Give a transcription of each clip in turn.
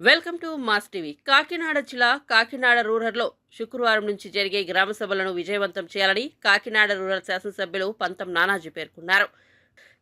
Welcome to Mass TV. Kakinada జిల్లా కాకినాడ రూరల్లో శుక్రవారం నుంచి జరిగే గ్రామ సభలను విజయవంతం చేయాలని కాకినాడ రూరల్ శాసనసభ్యులు పంతం నానాజీ పేర్కొన్నారు.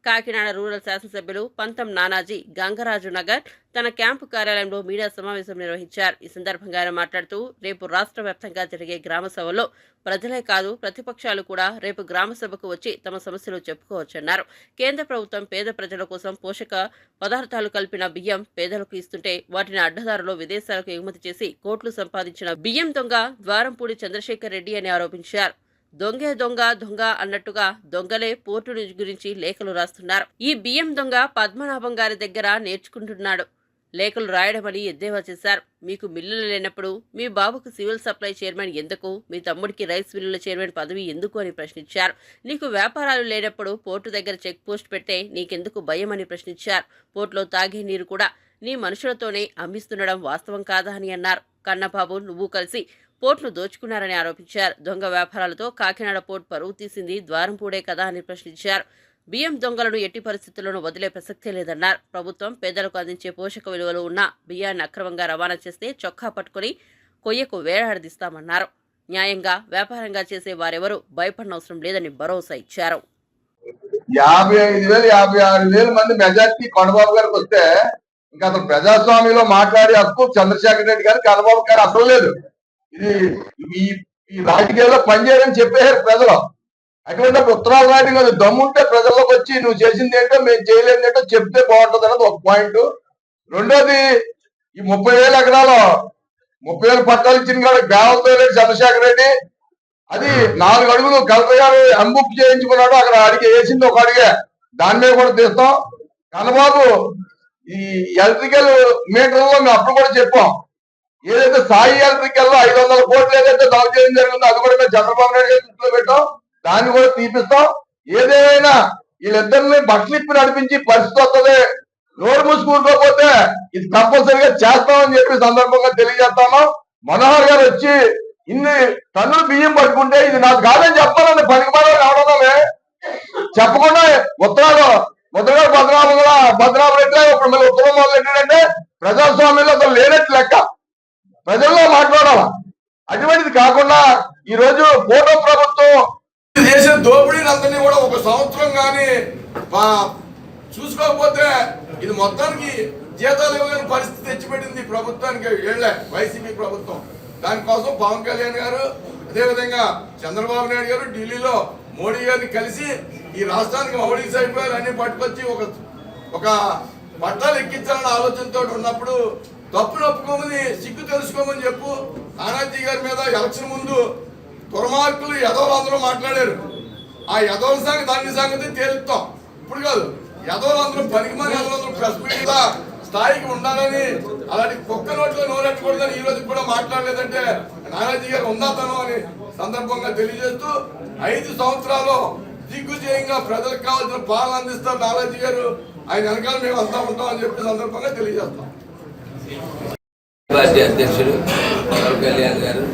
కాకినాడ రూరల్ శాసనసభ్యులు పంతం నానాజీ గంగరాజు నగర్ తన క్యాంపు కార్యాలయంలో మీడియా సమావేశం నిర్వహించారు. ఈ సందర్భంగా ఆయన మాట్లాడుతూ రేపు రాష్ట్ర వ్యాప్తంగా జరిగే గ్రామ సభలో ప్రజలే కాదు ప్రతిపక్షాలు కూడా రేపు గ్రామ సభకు వచ్చి తమ సమస్యలు చెప్పుకోవచ్చన్నారు. కేంద్ర ప్రభుత్వం పేద ప్రజల కోసం పోషక పదార్థాలు కలిపిన బియ్యం పేదలకు ఇస్తుంటే వాటిని అడ్డదారులో విదేశాలకు ఎగుమతి చేసి కోట్లు సంపాదించిన బియ్యం దొంగ ద్వారంపూడి చంద్రశేఖర్ రెడ్డి అని ఆరోపించారు. దొంగే దొంగ దొంగ అన్నట్టుగా దొంగలే పోర్టు గురించి లేఖలు రాస్తున్నారు. ఈ బియ్యం దొంగ పద్మనాభం గారి దగ్గర నేర్చుకుంటున్నాడు. లేఖలు రాయడమని ఎద్దేవా చేశారు. మీకు మిల్లులు లేనప్పుడు మీ బాబుకు సివిల్ సప్లై చైర్మన్ ఎందుకు? మీ తమ్ముడికి రైస్ మిల్లుల చైర్మన్ పదవి ఎందుకు అని ప్రశ్నించారు. నీకు వ్యాపారాలు లేనప్పుడు పోర్టు దగ్గర చెక్ పోస్ట్ పెడితే నీకెందుకు భయం అని ప్రశ్నించారు. పోర్టులో తాగే నీరు కూడా నీ మనుషులతోనే అమ్మిస్తుండడం వాస్తవం కాదా అని అన్నారు. కన్నబాబు నువ్వు కలిసి పోర్టును దోచుకున్నారని ఆరోపించారు. దొంగ వ్యాపారాలతో కాకినాడ పోర్టు పరువు తీసింది ద్వారంపూడే కదా అని ప్రశ్నించారు. బియ్యం దొంగలను ఎట్టి పరిస్థితుల్లోనూ వదిలే ప్రసక్తే లేదన్నారు. ప్రభుత్వం పేదలకు అందించే పోషక విలువలు ఉన్న బియ్యాన్ని అక్రమంగా రవాణా చేస్తే చొక్కా పట్టుకుని కొయ్యకు వేలాడదీస్తామన్నారు. న్యాయంగా వ్యాపారంగా చేసే వారెవరూ భయపడనవసరం లేదని భరోసా ఇచ్చారు. యాభై ఐదు వేలు యాభై ఆరు వేల మంది మెజార్టీ కొండబాబు గారికి వస్తే ఇంకా అతను ప్రజాస్వామ్యంలో మాట్లాడే హక్కు చంద్రశేఖర్ రెడ్డి గారు కన్నబాబు గారు అసలు లేదు. ఇది ఈ ఈ రాజకీయాల్లో పనిచేయని చెప్పేశారు ప్రజలు. అటువంటి ఉత్తరాలు రాయడం కాదు. దమ్ముంటే ప్రజల్లోకి వచ్చి నువ్వు చేసింది ఏంటో మేము చేయలేదు ఏంటో చెప్తే బాగుంటుంది అన్నది ఒక పాయింట్. రెండోది ఈ ముప్పై వేల ఎకరాలు ముప్పై వేల పట్టాలు ఇచ్చిన కాడ బేవలతో లేడు చంద్రశేఖర్ రెడ్డి అది నాలుగు అడుగులు కలెక్టర్ గారు అన్బుక్ చేయించుకున్నాడు. అక్కడ అడిగి వేసింది ఒక అడిగే. దాని మీద కూడా తీస్తాం. కన్నబాబు ఈ ఎలక్ట్రికల్ మీటర్లో మేము అప్పుడు కూడా చెప్పాం. ఏదైతే సాయి ఎలక్ట్రికల్లో ఐదు వందల కోట్లు ఏదైతే దాడి చేయడం జరిగిందో అది కూడా మేము చంద్రబాబు నాయుడు గారి దృష్టిలో పెట్టాం. దాన్ని కూడా తీపిస్తాం. ఏదేమైనా వీళ్ళిద్దరిని బట్టలు నడిపించి పరిస్థితి వస్తుంది నోరు మూసుకుంటూ ఇది కంపల్సరిగా చేస్తామని చెప్పి సందర్భంగా తెలియజేస్తాను. మనోహర్ గారు వచ్చి ఇన్ని తన్నులు బియ్యం పట్టుకుంటే ఇది నాకు కాదని చెప్పాలని పనికి పడాలి రావడమే చెప్పకుండా ఉత్తరాలు ముద్రగా భద్రాభం కూడా భద్రాభం రెడ్డి ఇప్పుడు మళ్ళీ ఉత్తరం మొదలు పెట్టాడంటే ప్రజాస్వామ్యంలో అసలు లేనట్టు లెక్క. ప్రజల్లో మాట్లాడాలా? అటువంటిది కాకుండా ఈ రోజు ఫోటో ప్రభుత్వం చేసిన దోపిడీని అందరినీ కూడా ఒక సంవత్సరం కానీ చూసుకోకపోతే ఇది మొత్తానికి జీతాలు ఇవ్వలేని పరిస్థితి తెచ్చిపెట్టింది ప్రభుత్వానికి ఏళ్ళే వైసీపీ ప్రభుత్వం. దానికోసం పవన్ కళ్యాణ్ గారు అదేవిధంగా చంద్రబాబు నాయుడు గారు ఢిల్లీలో మోడీ గారిని కలిసి ఈ రాష్ట్రానికి మౌలిక సదుపాయాలు అన్ని పట్టుకొచ్చి ఒక ఒక పట్టాలు ఎక్కించాలన్న ఆలోచనతో ఉన్నప్పుడు తప్పును ఒప్పుకోమని సిగ్గు తెలుసుకోమని చెప్పు. నానాజీ గారి మీద ఎలక్షన్ ముందు దుర్మార్గులు యదవులు అందరూ మాట్లాడారు. ఆ యదవుల సంగతి దాని సంగతి తేలుస్తాం ఇప్పుడు కాదు యదవులు అందరూ పనికిమాలి యదవులు అందరూ ప్రెస్ మీట్ స్థాయికి ఉండాలని అలాంటి కుక్క నోట్లో నోరెట్టకూడదని ఈ రోజు కూడా మాట్లాడలేదంటే నానాజీ గారు ఉందాతనం అని సందర్భంగా తెలియజేస్తూ ఐదు సంవత్సరాలు దిగ్గుజయంగా ప్రజలకు కావాల్సిన పాలన అందిస్తారు నానాజీ గారు. ఆయన వెనకాల మేము వస్తా ఉంటాం అని చెప్పి సందర్భంగా తెలియజేస్తాం. పార్టీ అధ్యక్షుడు పవన్ కళ్యాణ్ గారు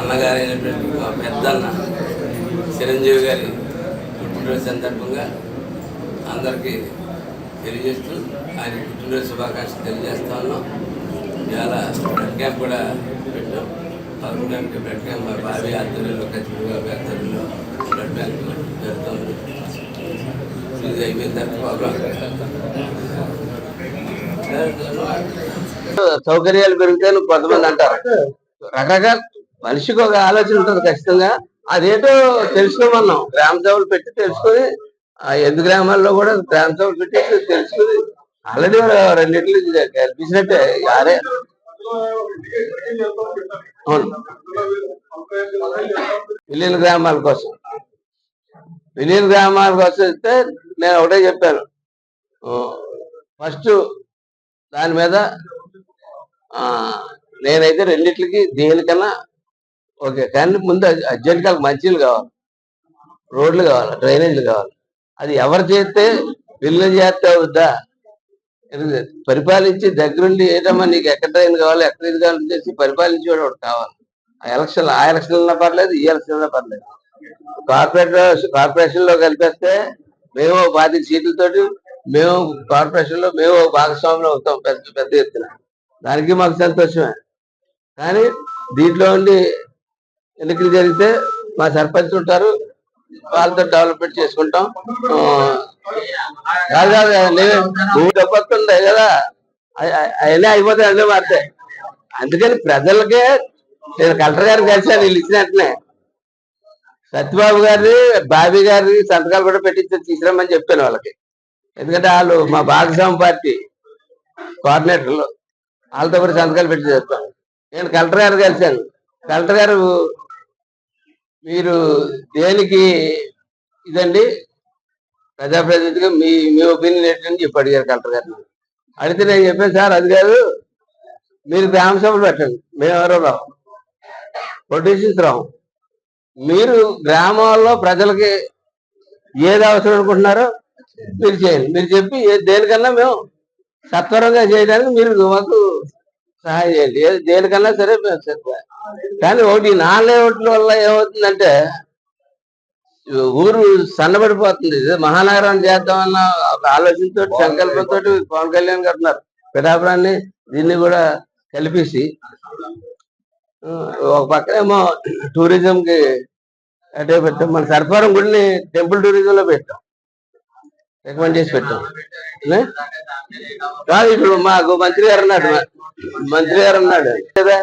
అన్నగారైనటువంటి మా పెద్దన్న చిరంజీవి గారి పుట్టినరోజు సందర్భంగా అందరికీ తెలియజేస్తూ ఆయన పుట్టినరోజు శుభాకాంక్షలు తెలియజేస్తా ఉన్నాం. ఇవాళ బ్లడ్ క్యాంప్ కూడా పెట్టాం. పవన్ క్యాంప్ బ్లడ్ క్యాంప్ మా బావి ఆధ్వర్యంలో ఖచ్చితంగా బాబు ఆధ్వర్యంలో బ్లడ్ బ్యాంక్ జరుగుతుంది. ఇది అయిపోయిన తర్వాత సౌకర్యాలు పెరిగితే కొంతమంది అంటారు. రకరకాల మనిషికి ఒక ఆలోచన ఉంటుంది ఖచ్చితంగా. అదేంటో తెలుసుకోమన్నాం. గ్రామ సభలు పెట్టి తెలుసుకొని ఆ ఎనిమిది గ్రామాల్లో కూడా గ్రామ సభలు పెట్టి తెలుసుకుని ఆల్రెడీ రెండింటిని కల్పించినట్టే యారే అవును. గ్రామాల కోసం. విలీన గ్రామానికి వస్తే నేను ఒకటే చెప్పాను. ఫస్ట్ దాని మీద నేనైతే రెండిట్లకి దేనికన్నా ఓకే కానీ ముందు అర్జెంట్గా మంచిలు కావాలి. రోడ్లు కావాలి డ్రైనేజీలు కావాలి. అది ఎవరు చేస్తే పిల్లలు చేస్తే అవుద్దా? పరిపాలించి దగ్గరుండి ఏదమ్మా నీకు ఎక్కడ ట్రైన్ కావాలి ఎక్కడ ఇది చెప్పి చేసి పరిపాలించేవాడు ఒకటి కావాలి. ఆ ఎలక్షన్ ఆ ఎలక్షన్ పర్లేదు ఈ ఎలక్షన్ పర్లేదు. కార్పొరేట్ కార్పొరేషన్లో కలిపేస్తే మేము పాతి సీట్లతోటి మేము కార్పొరేషన్లో మేము భాగస్వాములు అవుతాం పెద్ద పెద్ద ఎత్తున. దానికి మాకు సంతోషమే. కానీ దీంట్లో ఉండి ఎన్నికలు జరిగితే మా సర్పంచ్ ఉంటారు వాళ్ళతో డెవలప్మెంట్ చేసుకుంటాం. కాదు కాదు నేను నువ్వు కదా. అవన్నీ అయిపోతాయి అన్నీ మారుతాయి అందుకని ప్రజలకే నేను కలెక్టర్ గారిని కలిసాను వీళ్ళు ఇచ్చినట్లే సత్యబాబు గారిని బాబీ గారిని సంతకాలు కూడా పెట్టి తీసుకురమ్మని చెప్పాను వాళ్ళకి. ఎందుకంటే వాళ్ళు మా భాగస్వామి పార్టీ కోఆర్డినేటర్లు. వాళ్ళతో కూడా సంతకాలు పెట్టి చెప్పాను నేను కలెక్టర్ గారు కలిశాను. కలెక్టర్ గారు మీరు దేనికి ఇదండి? ప్రజాప్రతినిధిగా మీ మీ ఒపీనియన్ ఏంటని చెప్పి అడిగారు కలెక్టర్ గారిని అడిగితే నేను చెప్పాను సార్ అది కాదు. మీరు గ్రామ సభలు పెట్టండి. మేము ఎవరో రావు పొలిటీషియన్స్ రావు మీరు గ్రామాల్లో ప్రజలకి ఏది అవసరం అనుకుంటున్నారో మీరు చేయండి. మీరు చెప్పి దేనికన్నా మేము సత్వరంగా చేయడానికి మీరు మాకు సహాయం చేయండి. దేనికన్నా సరే మేము. కానీ ఒకటి నాన్ లేఅవుట్ల వల్ల ఏమవుతుందంటే ఊరు సన్నబడిపోతుంది. మహానగరం చేద్దామన్న ఒక ఆలోచనతో సంకల్పంతో పవన్ కళ్యాణ్ గారు ఉన్నారు. పిఠాపురాన్ని దీన్ని కూడా కలిపేసి ఒక పక్కనేమో టూరిజం కి అటే పెట్టాం. మన సర్పారం గుడిని టెంపుల్ టూరిజం లో పెట్టాం. రికమెండ్ చేసి పెట్టాం. కాదు ఇప్పుడు మాకు మంత్రి గారు అన్నాడు మంత్రి గారు అన్నాడు కదా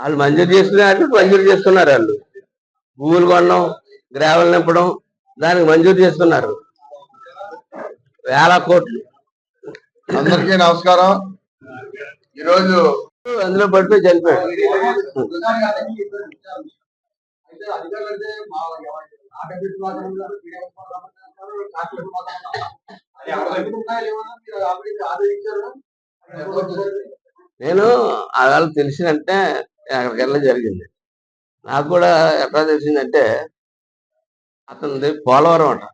వాళ్ళు మంజూరు చేస్తున్నారు మంజూరు చేస్తున్నారు వాళ్ళు. భూములు కొనడం గ్రావెల్ నింపడం దానికి మంజూరు చేస్తున్నారు. వేల కోట్లు. అందరికీ నమస్కారం. ఈరోజు అందులో పడిపోయి చనిపోయాడు. నేను ఆ వాళ్ళకి తెలిసినంటే అక్కడికి వెళ్ళడం జరిగింది. నాకు కూడా ఎట్లా తెలిసిందంటే అతనిది పోలవరం అంట.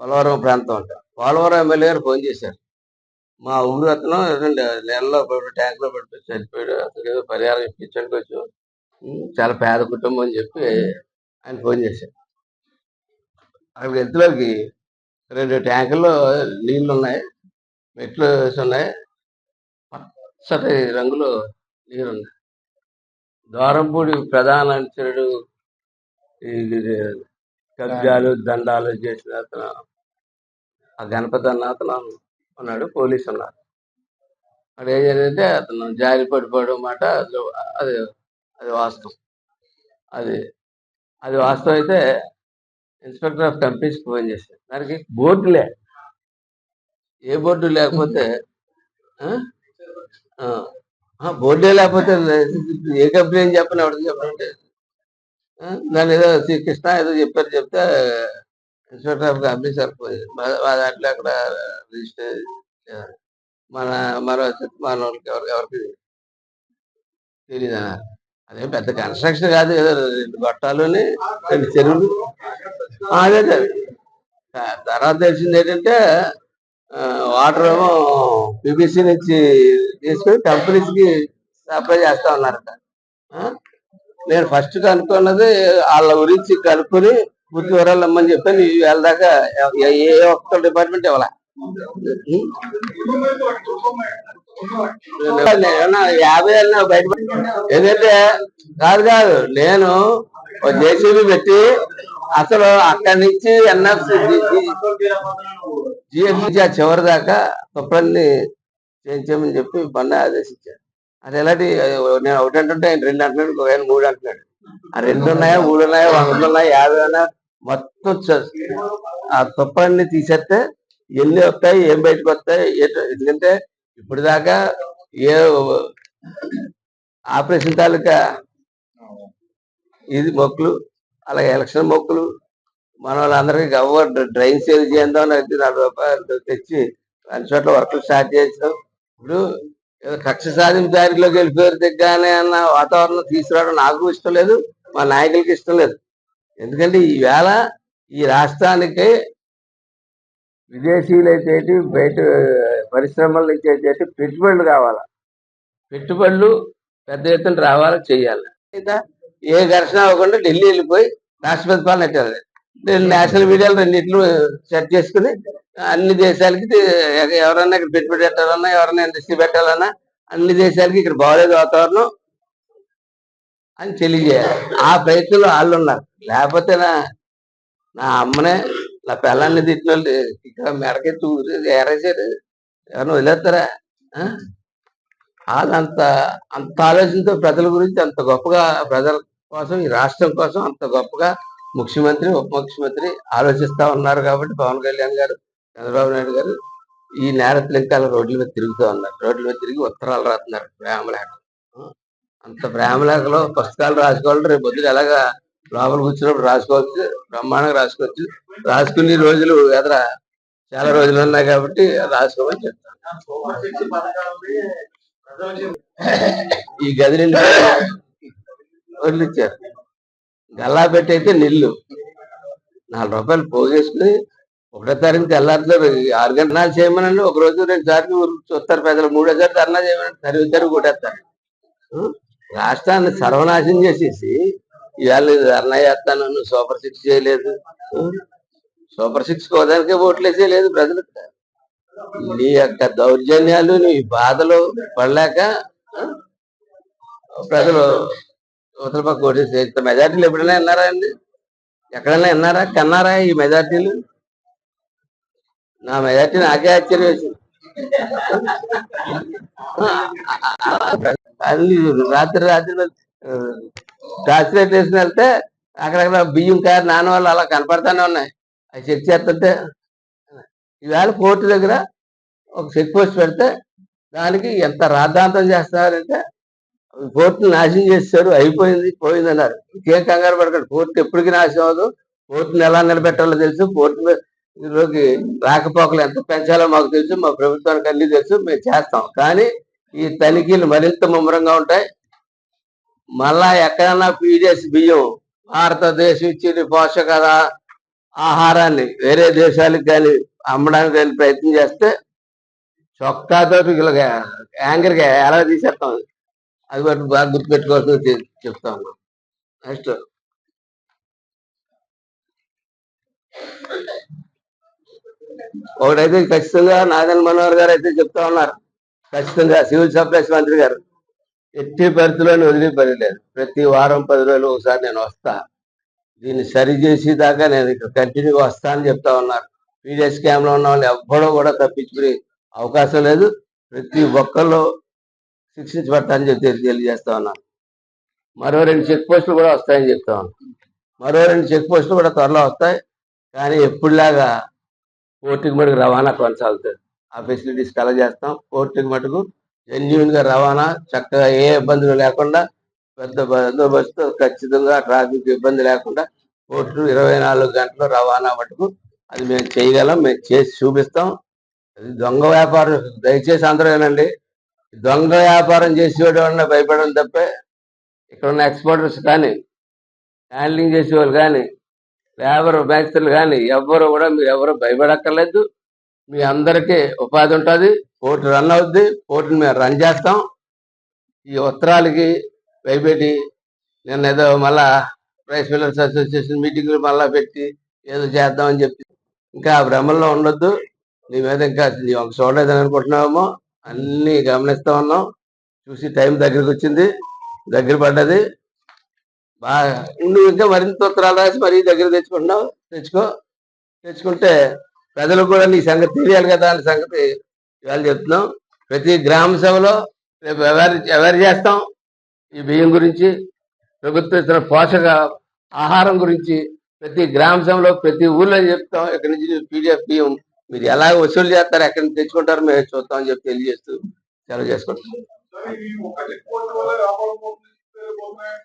పోలవరం ప్రాంతం అంట. పోలవరం ఎమ్మెల్యే గారు ఫోన్ చేశారు. మా ఊరు అతను రెండు నెలలో ట్యాంక్లో పడిపోయి చనిపోయాడు. అక్కడ ఏదో పరిహారం ఇప్పించండి కొంచెం చాలా పేద కుటుంబం అని చెప్పి ఆయన ఫోన్ చేశాడు. అక్కడికి ఎంతలోకి రెండు ట్యాంకుల్లో నీళ్ళు ఉన్నాయి మెట్లు వేసి ఉన్నాయి పచ్చటి రంగులో నీరు ఉన్నాయి ద్వారంపూడి ప్రధాన అనుచరుడు ఇది కబ్జాలు దండాలు చేసిన అతను ఆ గణపతి అన్న అతను అన్నాడు పోలీసు అన్నారు అక్కడ ఏం జరిగితే అతను జారి పడిపోవడం మాట అది అది వాస్తవం. అది అది వాస్తవం అయితే ఇన్స్పెక్టర్ ఆఫ్ కంపెనీస్కి ఫోన్ చేశారు దానికి బోర్డులే ఏ బోర్డు లేకపోతే బోర్డే లేకపోతే ఏ కంపెనీ అని చెప్పని ఎవరికి చెప్పాలంటే దాని ఏదో శ్రీ కృష్ణ ఏదో చెప్పారు చెప్తే ఇన్స్పెక్టర్ ఆఫ్ కంపెనీ సరిపోయింది. మా దాంట్లో అక్కడ రిజిస్టర్ మన మరో మన ఎవరికి ఎవరికి తెలియదు అదే పెద్ద కన్స్ట్రక్షన్ కాదు ఏదో రెండు గొట్టాలని రెండు చెరువులు. అదే తర్వాత తెలిసింది ఏంటంటే వాటర్ ఏమో పీబీసీ నుంచి తీసుకొని కంపెనీస్కి సప్లై చేస్తా ఉన్నారట. నేను ఫస్ట్ కనుక్కున్నది వాళ్ళ గురించి కనుక్కొని పూర్తి వివరాలు ఇమ్మని చెప్పాను ఈ వేళ దాకా ఏ- ఒక్క డిపార్ట్మెంట్ ఇవ్వాల? యాభై అన్నా బయట ఏంటంటే కాదు కాదు నేను జేసీబీ పెట్టి అసలు అక్కడి నుంచి ఎన్ఎఫ్సి జిఎఫ్సి ఆ చివరి దాకా తుప్పలన్నీ చేయించామని చెప్పి బండ ఆదేశించారు. అది ఎలాంటి నేను ఒకటి అంటుంటే ఆయన రెండు అంటున్నాడు ఇంకో ఆయన మూడు అంటున్నాడు. ఆ రెండు ఉన్నాయా మూడు ఉన్నాయా వందలు ఉన్నాయా యాభై ఉన్నాయా? మొత్తం ఆ తుప్పలన్నీ తీసేస్తే ఎన్ని వస్తాయి ఏం బయటకు వస్తాయి ఎందుకంటే ఇప్పుడు దాకా ఏ ఆపరేషన్ తాలూకా ఇది మొక్కులు అలాగే ఎలక్షన్ మొక్కులు మన వాళ్ళందరికీ గవ్వ డ్రైన్ సేవ్ చేద్దాం అని నలభై రూపాయలు తెచ్చి అన్ని చోట్ల వర్కులు స్టార్ట్ చేసాం ఇప్పుడు ఏదో కక్ష సాధింపు దారిలోకి వెళ్ళిపోయారు దిగ్గానే అన్న వాతావరణం తీసుకురావడం నాకు ఇష్టం లేదు మా నాయకులకి ఇష్టం లేదు. ఎందుకంటే ఈవేళ ఈ రాష్ట్రానికి విదేశీయులైతే బయట పరిశ్రమల నుంచి అయితే పెట్టుబడులు కావాలా పెట్టుబడులు పెద్ద ఎత్తున రావాలా చేయాలి? ఏ ఘర్షణ అవ్వకుండా ఢిల్లీ వెళ్ళిపోయి రాష్ట్రపతి పాలన పెట్టాలి నేను నేషనల్ మీడియాలు రెండింటిని సెట్ చేసుకుని అన్ని దేశాలకి ఎవరన్నా ఇక్కడ పెట్టుబడి పెట్టాలన్నా ఎవరన్నా ఇండస్ట్రీ పెట్టాలన్నా అన్ని దేశాలకి ఇక్కడ బాగోలేదు వాతావరణం అని తెలియజేయాలి. ఆ ప్రయత్నంలో వాళ్ళు ఉన్నారు లేకపోతే నా నా అమ్మనే నా పిల్లల్ని తిట్టిన వాళ్ళు ఇక్కడ మెడకెత్తి ఊరి ఏరేసారు ఎవరిని వదిలేస్తారా? ఆ? వాళ్ళు అంత అంత ఆలోచనతో ప్రజల గురించి అంత గొప్పగా ప్రజల కోసం ఈ రాష్ట్రం కోసం అంత గొప్పగా ముఖ్యమంత్రి ఉప ముఖ్యమంత్రి ఆలోచిస్తా ఉన్నారు కాబట్టి పవన్ కళ్యాణ్ గారు చంద్రబాబు నాయుడు గారు ఈ నేరస్తులు ఇంకా రోడ్ల మీద తిరుగుతూ ఉన్నారు. రోడ్ల మీద తిరిగి ఉత్తరాలు రాస్తున్నారు. ప్రేమలేఖ అంత ప్రేమలేఖలో పుస్తకాలు రాసుకోవాలి రేపు పొద్దున ఎలాగా లోపల కూర్చున్నప్పుడు రాసుకోవచ్చు బ్రహ్మాండంగా రాసుకోవచ్చు. రాసుకునే రోజులు ఎదర? చాలా రోజులు ఉన్నాయి కాబట్టి రాసుకోమని చెప్తాను. ఈ గది వదిలిచ్చారు గల్లా పెట్టయితే నిల్లు నాలుగు రూపాయలు పోగేసుకుని ఒకటో తారీఖు తెల్లారితో ఆరు గంటలు చేయమనండి ఒక రోజు రెండు సార్లు చూస్తారు పెద్దలు మూడో సారి ధర్నా చేయమని తరిగి తరిగి కొట్టేస్తారు. రాష్ట్రాన్ని సర్వనాశనం చేసేసి ఇవాళ ఇది ధర్నా చేస్తాను సూపర్ సిక్స్ చేయలేదు. సూపర్ సిక్స్ కోదానికే ఓట్లు లేదు ప్రజలకు. నీ యొక్క దౌర్జన్యాలు నీ బాధలు పడలేక ప్రజలు ఉత్తర పక్క ఓటేసి ఇంత మెజార్టీలు ఎప్పుడైనా విన్నారా అండి? ఎక్కడైనా విన్నారా? కన్నారా ఈ మెజార్టీలు? నా మెజార్టీ నాకే ఆశ్చర్యం వేసింది. అది రాత్రి రాత్రి టార్చ్ లైట్ వెళ్తే అక్కడక్కడ బియ్యం కారు నాన్న వాళ్ళు అలా కనపడతానే ఉన్నాయి. అవి చెక్ చేస్తుంటే ఈవేళ కోర్టు దగ్గర ఒక చెక్ పోస్ట్ పెడితే దానికి ఎంత రాద్ధాంతం చేస్తున్నారంటే కోర్టును నాశనం చేశారు అయిపోయింది పోయింది అన్నారు ఇంకేం కంగారు పడకండి కోర్టు ఎప్పటికీ నాశనం అవ్వదు. కోర్టును ఎలా నిలబెట్టాలో తెలుసు కోర్టు లోకి రాకపోకలు ఎంత పెంచాలో మాకు తెలుసు మా ప్రభుత్వానికి అన్ని తెలుసు మేము చేస్తాం. కానీ ఈ తనిఖీలు మరింత ముమ్మరంగా ఉంటాయి. మళ్ళా ఎక్కడన్నా పీడిఎస్ బియ్యం భారతదేశం ఇచ్చిన పోషక ఆహారాన్ని వేరే దేశాలకు కానీ అమ్మడానికి కానీ ప్రయత్నం చేస్తే చొక్కాతో ఇలాగ యాంగర్గా ఎలా తీసేస్తాం? అది బట్టి బాగా గుర్తుపెట్టుకోవాల్సింది చెప్తా ఉన్నాం. నెక్స్ట్. ఒకటైతే ఖచ్చితంగా నాగన్ మనోహర్ గారు అయితే చెప్తా ఉన్నారు. ఖచ్చితంగా సివిల్ సప్లైస్ మంత్రి గారు ఎట్టి పరిస్థితుల్లోనూ వదిలిపెట్టలేదు ప్రతి వారం పది రోజులు ఒకసారి నేను వస్తా. దీన్ని సరి చేసి దాకా నేను ఇక్కడ కంటిన్యూ వస్తా అని చెప్తా ఉన్నారు. పీడియస్ స్కామ్ ఉన్న వాళ్ళు ఎవ్వడో కూడా తప్పించుకునే అవకాశం లేదు. ప్రతి ఒక్కళ్ళు శిక్షించబడతానని చెప్పి తెలియజేస్తా ఉన్నాను. మరో రెండు చెక్ పోస్టులు కూడా వస్తాయని చెప్తా ఉన్నాను. మరో రెండు చెక్ పోస్టులు కూడా త్వరలో వస్తాయి. కానీ ఎప్పుడులాగా పోర్టుకి మటుకు రవాణా కొనసాగుతుంది. ఆ ఫెసిలిటీస్ కల చేస్తాం మటుకు జెన్యున్గా రవాణా చక్కగా ఏ ఇబ్బందులు లేకుండా పెద్ద బందోబస్తు ఖచ్చితంగా ట్రాఫిక్ ఇబ్బంది లేకుండా కోర్టు ఇరవై నాలుగు గంటలు రవాణా మటుకు అది మేము చేయగలం మేము చేసి చూపిస్తాం. అది దొంగ వ్యాపారం దయచేసి అందరూ వినండి. దొంగ వ్యాపారం చేసేవాడు భయపడడం తప్పే ఇక్కడ ఉన్న ఎక్స్పోర్టర్స్ కానీ హ్యాండ్లింగ్ చేసేవాళ్ళు కానీ లేబర్ మేస్త్రులు కానీ ఎవ్వరు కూడా మీరు ఎవరు భయపడక్కర్లేదు. మీ అందరికీ ఉపాధి ఉంటుంది పోర్టు రన్ అవుద్ది పోర్టుని మేము రన్ చేస్తాం. ఈ ఉత్తరాలకి భయపెట్టి నిన్న ఏదో మళ్ళా ప్రైస్ మిల్లర్స్ అసోసియేషన్ మీటింగ్లు మళ్ళా పెట్టి ఏదో చేద్దామని చెప్పి ఇంకా ఆ భ్రమంలో ఉండొద్దు. నీ మీద ఇంకా నీ ఒక చూడలేదని అనుకుంటున్నామో అన్నీ గమనిస్తూ ఉన్నాం. చూసి టైం దగ్గరికి వచ్చింది దగ్గర పడ్డది. బాగా నువ్వు ఇంకా మరింత ఉత్తరాలు రాసి మరీ దగ్గర తెచ్చుకుంటున్నావు. తెచ్చుకో. తెచ్చుకుంటే ప్రజలకు కూడా నీ సంగతి తెలియాలి కదా అనే సంగతి ఇవాళ చెప్తున్నాం. ప్రతి గ్రామ సభలో రేపు ఎవరు ఎవరు చేస్తాం? ఈ బియ్యం గురించి ప్రభుత్వం ఇచ్చిన పోషక ఆహారం గురించి ప్రతి గ్రామ సభలో ప్రతి ఊర్లో చెప్తాం. ఇక్కడి నుంచి పీడిఎఫ్ బియ్యం మీరు ఎలా వసూలు చేస్తారు ఎక్కడి నుంచి తెచ్చుకుంటారు మేము చూస్తాం అని చెప్పి తెలియజేస్తూ సెలవు చేసుకుంటాం.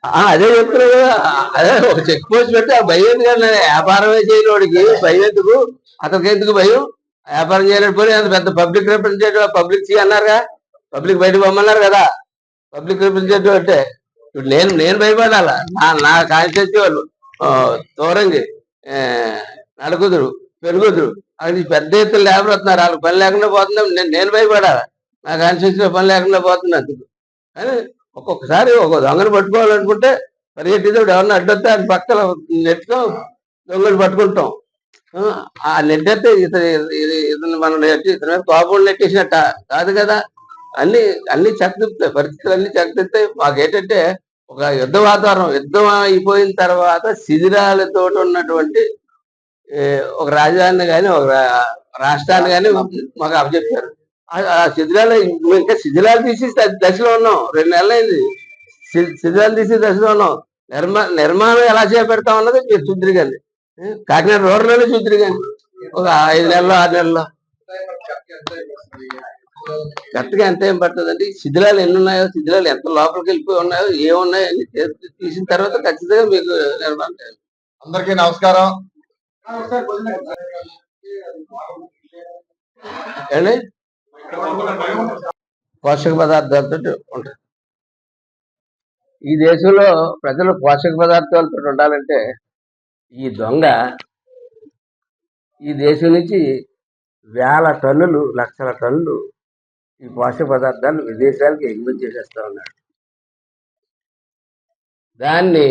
ఆ, అదే చెప్తున్నా కదా. అదే ఒక చెక్ పోస్ట్ పెట్టి ఆ భయం ఎందుకు వ్యాపారమే వ్యాపారమే వాడికి భయం ఎందుకు? అతనికి ఎందుకు భయం? వ్యాపారం చేయలేకపోయి అంత పెద్ద పబ్లిక్ రిప్రజెంటేటివ్ పబ్లిక్ సీ అన్నారుగా? పబ్లిక్ బయట పొమ్మన్నారు కదా? పబ్లిక్ రిప్రజెంటేటివ్ అంటే ఇప్పుడు నేను నేను భయపడాలా? నా నా కాన్స్టిట్యూన్సీ వాళ్ళు తోరంగి ఆ, పెరుగుదురు అది పెద్ద ఎత్తున లేబర్ వస్తున్నారు. వాళ్ళకి పని లేకుండా పోతున్నాం. నేను నేను భయపడాలా? నా కాన్స్టిట్యూన్సీలో పని లేకుండా పోతుంది అందుకు. అని ఒక్కొక్కసారి ఒక దొంగను పట్టుకోవాలనుకుంటే పరిగెట్టిదోడు ఎవరిని అడ్డొస్తే అది పక్కన నెట్టుకో దొంగలు పట్టుకుంటాం. ఆ, ఆ నెట్టేస్తే ఇతను ఇతను మనం నెట్టి ఇతని మీద కోపం నెట్టేసినట్ట. కాదు కదా. అన్ని అన్ని చక్కదిప్పుతాయి పరిస్థితులు అన్ని చక్కదిస్తాయి మాకు ఏంటంటే ఒక యుద్ధ వాతావరణం. యుద్ధం అయిపోయిన తర్వాత శిథిరాలతో ఉన్నటువంటి ఒక రాజధానిని కానీ ఒక రాష్ట్రాన్ని కానీ మాకు అప్పచెప్పారు. ఆ- శిథిరాలు మేము ఇంకా శిథిరాలు తీసి దశలో ఉన్నాం. రెండు నెలలైంది. శి- శిథిరాలు తీసి దశలో ఉన్నాం. నిర్మా నిర్మాణం ఎలా చేపెడతాం అన్నది మీరు చూద్దరు కానీ. కాకినాడ రోడ్లోనే చూద్దరు కానీ ఒక ఐదు నెలలు ఆరు నెలల్లో కరెక్ట్గా ఎంత ఏం పడుతుందండి? శిథిలాలు ఎన్ని ఉన్నాయో శిథిలాలు ఎంత లోపలికి వెళ్ళిపోయి ఉన్నాయో ఏమున్నాయో అన్ని తీ- తీసిన తర్వాత ఖచ్చితంగా మీకు నిర్మాణం. అందరికీ నమస్కారం. ఏమండి? పోషక పదార్థాలతో ఉంటాయి. ఈ దేశంలో ప్రజలు పోషక పదార్థాలతో ఉండాలంటే ఈ దొంగ ఈ దేశం నుంచి వేల టన్నులు లక్షల టన్నులు ఈ పోషక పదార్థాలు విదేశాలకి ఎగుమతి చేసేస్తా ఉన్నాడు. దాన్ని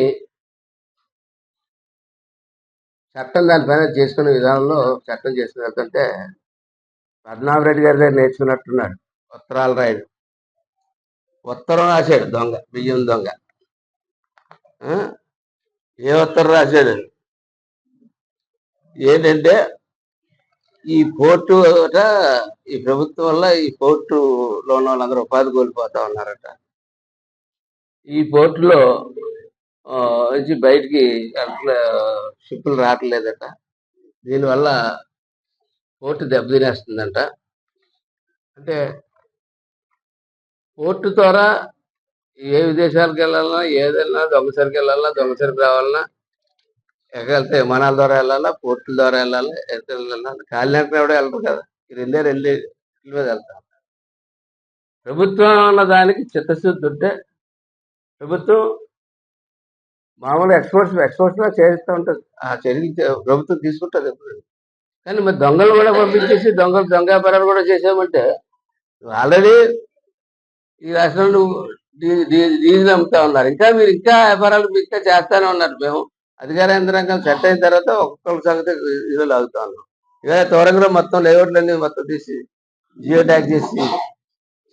చట్టం దానిపైన చేసుకునే విధానంలో చట్టం చేసుకుని వెళ్తుంటే పద్మనాభరెడ్డి గారి దగ్గర నేర్చుకున్నట్టున్నాడు ఉత్తరాలు రాయడు. ఉత్తరం రాశాడు దొంగ బియ్యం దొంగ. ఏ ఉత్తరం రాశాడు? ఏంటంటే ఈ పోర్టు ఈ ప్రభుత్వం వల్ల ఈ పోర్టులో ఉన్న వాళ్ళందరూ ఉపాధి కోల్పోతా ఉన్నారట. ఈ పోర్టులో ఆ, నుంచి బయటికి అట్లా షిప్పులు రావట్లేదట. దీనివల్ల పోర్టు దెబ్బతినేస్తుందంట. అంటే పోర్టు ద్వారా ఏ విదేశాలకు వెళ్ళాలన్నా ఏదైనా దొంగసరికి వెళ్ళాలన్నా దొంగసరికి రావాలన్నా ఎక్కడితే విమానాల ద్వారా వెళ్ళాలా పోర్టుల ద్వారా వెళ్ళాలా ఎంత వెళ్ళాలి? కాలినడకన కూడా వెళ్ళరు కదా. ఈ రెండే రెండు మీద వెళ్తాం ప్రభుత్వం ఉన్న దానికి చిత్తశుద్ధి ఉంటే ప్రభుత్వం మామూలు ఎక్స్పోర్ట్స్ ఎక్స్పోర్ట్స్ చేస్తూ ఉంటుంది. ఆ చర్యలు ప్రభుత్వం తీసుకుంటుంది ఎప్పుడు. కానీ మరి దొంగలు కూడా పంపించేసి దొంగలు దొంగ వ్యాపారాలు కూడా చేసామంటే ఆల్రెడీ ఈ రాష్ట్రంలో డీజిల్ అమ్ముతా ఉన్నారు. ఇంకా మీరు ఇంకా వ్యాపారాలు ఇంకా చేస్తానే ఉన్నారు మేము. అధికార యంత్రాంగం సెట్ అయిన తర్వాత ఒక్కొక్కరు సంగతి ఇదిలో లాగుతా ఉన్నాం. ఇక తోరంగంలో మొత్తం లేఅవుట్లన్నీ మొత్తం తీసి జియో ట్యాగ్ చేసి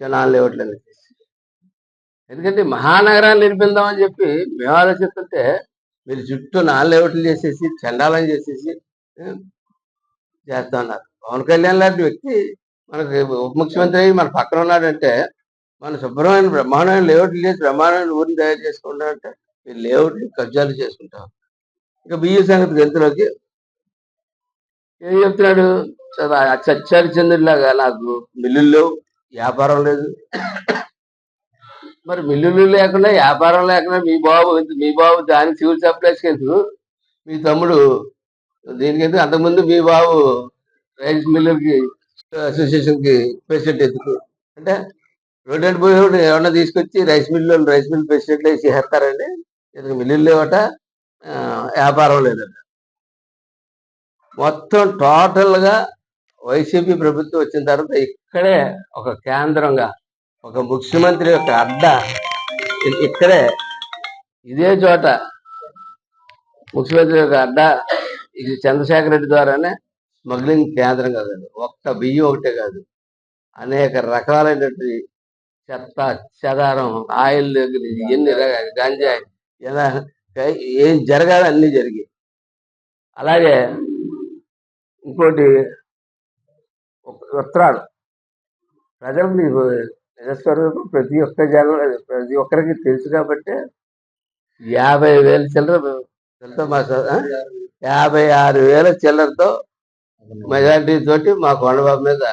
చాలా లేఅవుట్లన్నీ తీసి. ఎందుకంటే మహానగరాన్ని నిర్మిందామని చెప్పి మేము ఆలోచిస్తుంటే మీరు చుట్టూ నాలుగు లేఅవుట్లు చేసేసి చండాలని చేసేసి చేస్తా ఉన్నారు. పవన్ కళ్యాణ్ లాంటి వ్యక్తి మనకి ఉప ముఖ్యమంత్రి మన పక్కన ఉన్నాడంటే మన శుభ్రమైన బ్రహ్మాండమైన లేఅవుట్లు చేసి బ్రహ్మాండమైన ఊరిని తయారు చేసుకుంటారంటే మీరు లేఅవుట్లు కబ్జాలు చేసుకుంటాం ఇక బియ్య సంగతి గంతులోకి ఏం చెప్తున్నాడు? చచ్చారి చంద్రులాగా నాకు మిల్లులు లేవు వ్యాపారం లేదు. మరి మిల్లులు లేకుండా వ్యాపారం లేకుండా మీ బాబు మీ బాబు దానికి సివిల్ సప్లైస్కి ఎందుకు? మీ తమ్ముడు దీనికి ఎందుకు? అంతకుముందు మీ బాబు రైస్ మిల్లర్కి అసోసియేషన్కి ప్రెసిడెంట్ ఎందుకు? అంటే రోడ్డు పోయేవాడు ఏమన్నా తీసుకొచ్చి rice mill rice mill president వేసి చేస్తారండి ఎందుకు? మిల్లులు లేవట. వ్యాపారం లేదట మొత్తం టోటల్గా వైసీపీ ప్రభుత్వం వచ్చిన తర్వాత ఇక్కడే ఒక కేంద్రంగా ఒక ముఖ్యమంత్రి యొక్క అడ్డ ఇక్కడే ఇదే చోట ముఖ్యమంత్రి యొక్క అడ్డ ఇది చంద్రశేఖర రెడ్డి ద్వారానే స్మగ్లింగ్ కేంద్రం కాదు ఒక్క బియ్యం ఒకటే కాదు. అనేక రకాలైనటువంటి చెత్త చెదారం ఆయిల్ దగ్గర ఎన్ని గంజాయి ఎలా ఏం జరగాలి అన్ని జరిగాయి. అలాగే ఇంకోటి ఉత్తరాలు ప్రజలు మీకు నిజస్వరూపం ప్రతి ఒక్క జనం ప్రతి ఒక్కరికి తెలుసు కాబట్టి యాభై వేల చిల్లర ఎంతో మా స- యాభై ఆరు వేల చిల్లరతో మెజారిటీ తోటి మా కొండబాబు మీద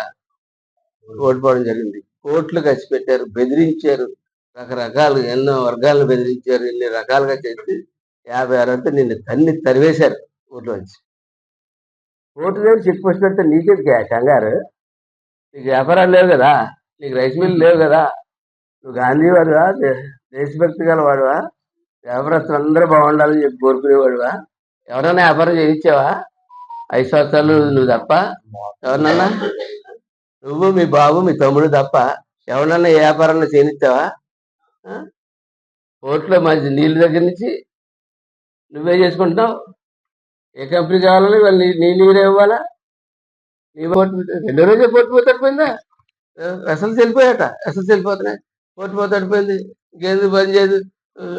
ఓడిపోవడం జరిగింది. కోట్లు ఖర్చు పెట్టారు బెదిరించారు. రకరకాలు ఎన్నో వర్గాలను బెదిరించారు ఇన్ని రకాలుగా చేసి యాభై ఆరు అంటే నిన్ను తన్ని తరివేశారు ఊర్లోంచి. కోర్టు దగ్గర చెక్ పోస్ట్ పెడితే నీకేది కంగారు. నీకు వ్యాపారాలు లేవు కదా నీకు రైస్ మిల్ లేవు కదా నువ్వు గాంధీ వాడువా దేశభక్తి గల వాడువా వ్యాపారస్తులు అందరూ బాగుండాలని చెప్పి కోరుకునేవాడువా? ఎవరైనా వ్యాపారం చేయించావా? ఐదు సంవత్సరాలు నువ్వు తప్ప? ఎవరినన్నా? నువ్వు మీ బాబు మీ తమ్ముడు తప్ప ఎవరినన్నా ఏ వ్యాపారంలో చేయనిచ్చావా ఆ? కోర్టులో మంచి నీళ్ళ దగ్గర నుంచి నువ్వే చేసుకుంటున్నావు. ఏ కంపెనీ కావాలని వాళ్ళు నీ నీ నీరు ఇవ్వాలా? నీ రెండో రోజే పోటీ పోతే అడిపోయిందా అసలు చెల్లిపోయాట అసలు వెళ్ళిపోతున్నాయి పోటు పోతే అడిపోయింది ఇంకేంది పని చేయదు.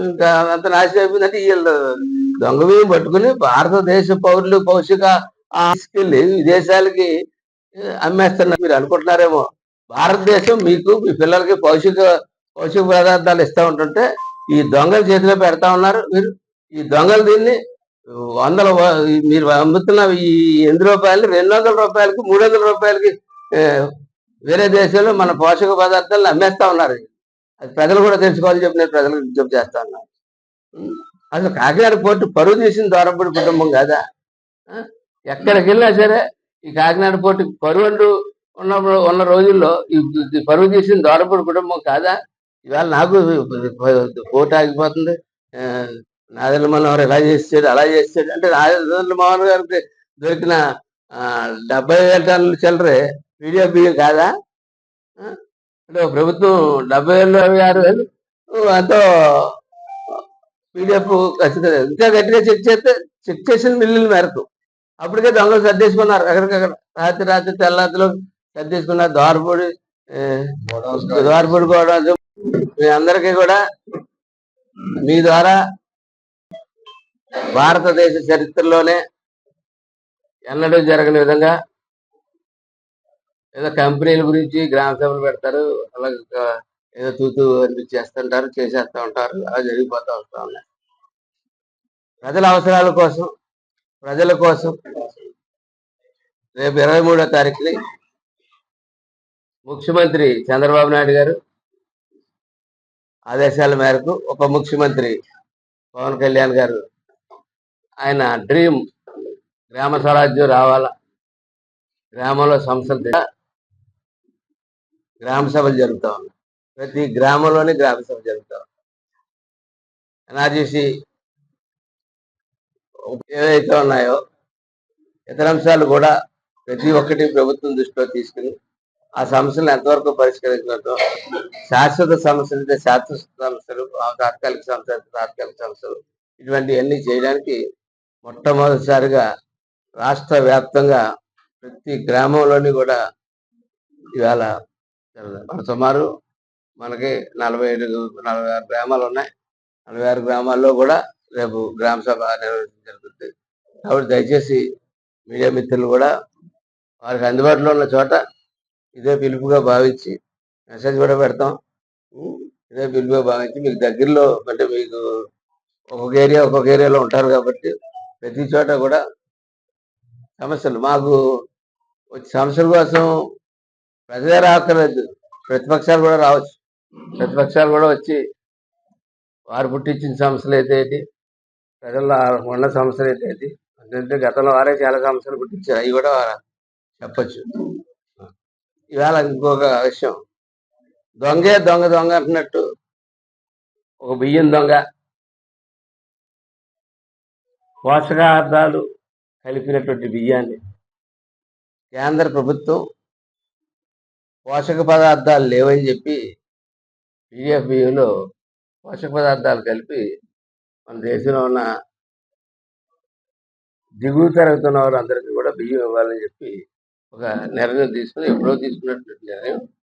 ఇంకా అంత నాశనం అయిపోయింది అంటే వీళ్ళు దొంగవి పట్టుకుని భారతదేశ పౌరులు పౌషిక తీసుకెళ్ళి విదేశాలకి అమ్మేస్తున్నారు. మీరు అనుకుంటున్నారేమో. భారతదేశం మీకు మీ పిల్లలకి పౌషిక పౌషిక పదార్థాలు ఇస్తా ఉంటుంటే ఈ దొంగల చేతిలో పెడతా ఉన్నారు మీరు ఈ దొంగలు దీన్ని వందల మీరు అమ్ముతున్న ఈ ఎనిమిది రూపాయలు రెండు వందల రూపాయలకి మూడు వందల రూపాయలకి వేరే దేశంలో మన పోషక పదార్థాలను అమ్మేస్తా ఉన్నారు. అది ప్రజలు కూడా తెలుసుకోవాలని చెప్పి నేను ప్రజలకు విజ్ఞప్తి చేస్తా ఉన్నాను. అసలు కాకినాడ పోర్టు పరువు తీసిన దూరపడి కుటుంబం కాదా? ఎక్కడికి వెళ్ళినా సరే ఈ కాకినాడ పోర్టు పరువు అంటూ ఉన్నప్పుడు ఉన్న రోజుల్లో ఈ పరువు తీసిన దూరపడి కుటుంబం కాదా? ఇవాళ నాకు పోటు ఆగిపోతుంది. ఆ, మనోహర్ ఇలా చేసాడు అలా చేసాడు అంటే నాదెల్ల మనోహర్ గారికి దొరికిన డెబ్బై వేల టన్నుల చిల్లరే వీడియో బియ్యం కాదా? అంటే ప్రభుత్వం డెబ్బై వేలు ఆరు వేలు ఎంతో పీడిఎఫ్ ఖచ్చితంగా ఇంకా గట్టిగా చెక్ చేస్తే చెక్ చేసిన మిల్లుల మేరకు అప్పటికే దొంగలు సర్దేసుకున్నారు. ఎక్కడికక్కడ రాత్రి రాత్రి తెల్లారిలో సర్దేసుకున్నారు. దారుపొడి కూడా మీ అందరికీ కూడా మీ ద్వారా భారతదేశ చరిత్రలోనే ఎన్నడూ జరగని విధంగా ఏదో కంపెనీల గురించి గ్రామ సభలు పెడతారు అలాగే ఏదో తూతూ అనిపించేస్తుంటారు చేసేస్తూ ఉంటారు అలా జరిగిపోతూ వస్తూ ఉన్నాయి. ప్రజల అవసరాల కోసం ప్రజల కోసం రేపు ఇరవై మూడో తారీఖుని ముఖ్యమంత్రి చంద్రబాబు నాయుడు గారు ఆదేశాల మేరకు ఉప ముఖ్యమంత్రి పవన్ కళ్యాణ్ గారు ఆయన డ్రీమ్ గ్రామ స్వరాజ్యం రావాలా? గ్రామంలో సంస్థలు గ్రామ సభలు జరుగుతూ ఉన్నాయి. ప్రతి గ్రామంలోనే గ్రామ సభ జరుగుతూ ఉంది ఎన్ఆర్జీసీ ఏవైతే ఉన్నాయో ఇతర అంశాలు కూడా ప్రతి ఒక్కటి ప్రభుత్వం దృష్టిలో తీసుకుని ఆ సమస్యలను ఎంతవరకు పరిష్కరించినట్టు శాశ్వత సమస్యలు అయితే శాశ్వత సమస్యలు తాత్కాలిక సమస్యలు తాత్కాలిక సమస్యలు ఇటువంటివన్నీ చేయడానికి మొట్టమొదటిసారిగా రాష్ట్ర వ్యాప్తంగా ప్రతి గ్రామంలోని కూడా ఇవాళ మన సుమారు మనకి నలభై ఏడు నలభై ఆరు గ్రామాలు ఉన్నాయి. నలభై ఆరు గ్రామాల్లో కూడా రేపు గ్రామ సభ నిర్వహించడం జరుగుతుంది. కాబట్టి దయచేసి మీడియా మిత్రులు కూడా వారికి అందుబాటులో ఉన్న చోట ఇదే పిలుపుగా భావించి మెసేజ్ కూడా పెడతాం. ఇదే పిలుపుగా భావించి మీకు దగ్గరలో అంటే మీకు ఒక్కొక్క ఏరియా ఒక్కొక్క ఏరియాలో ఉంటారు కాబట్టి ప్రతి చోట కూడా సమస్యలు. మాకు వచ్చే సమస్యల కోసం ప్రజలే రావక్కర్లేదు. ప్రతిపక్షాలు కూడా రావచ్చు. ప్రతిపక్షాలు కూడా వచ్చి వారు పుట్టించిన సమస్యలు అయితే ఏంటి ప్రజల్లో ఉన్న సమస్యలు అయితే ఏంటి అంటే గతంలో వారే చాలా సమస్యలు పుట్టించారు. అవి కూడా చెప్పచ్చు. ఇవాళ ఇంకొక విషయం. దొంగే దొంగ దొంగ అంటున్నట్టు. ఒక బియ్యం దొంగ. పోషకార్థాలు కలిపినటువంటి బియ్యాన్ని కేంద్ర ప్రభుత్వం పోషక పదార్థాలు లేవని చెప్పి బిఎఫ్ బియ్యంలో పోషక పదార్థాలు కలిపి మన దేశంలో ఉన్న దిగువ తరగతి ఉన్న వారందరికీ కూడా బియ్యం ఇవ్వాలని చెప్పి ఒక నిర్ణయం తీసుకుని ఎప్పుడో తీసుకున్నటువంటి నిర్ణయం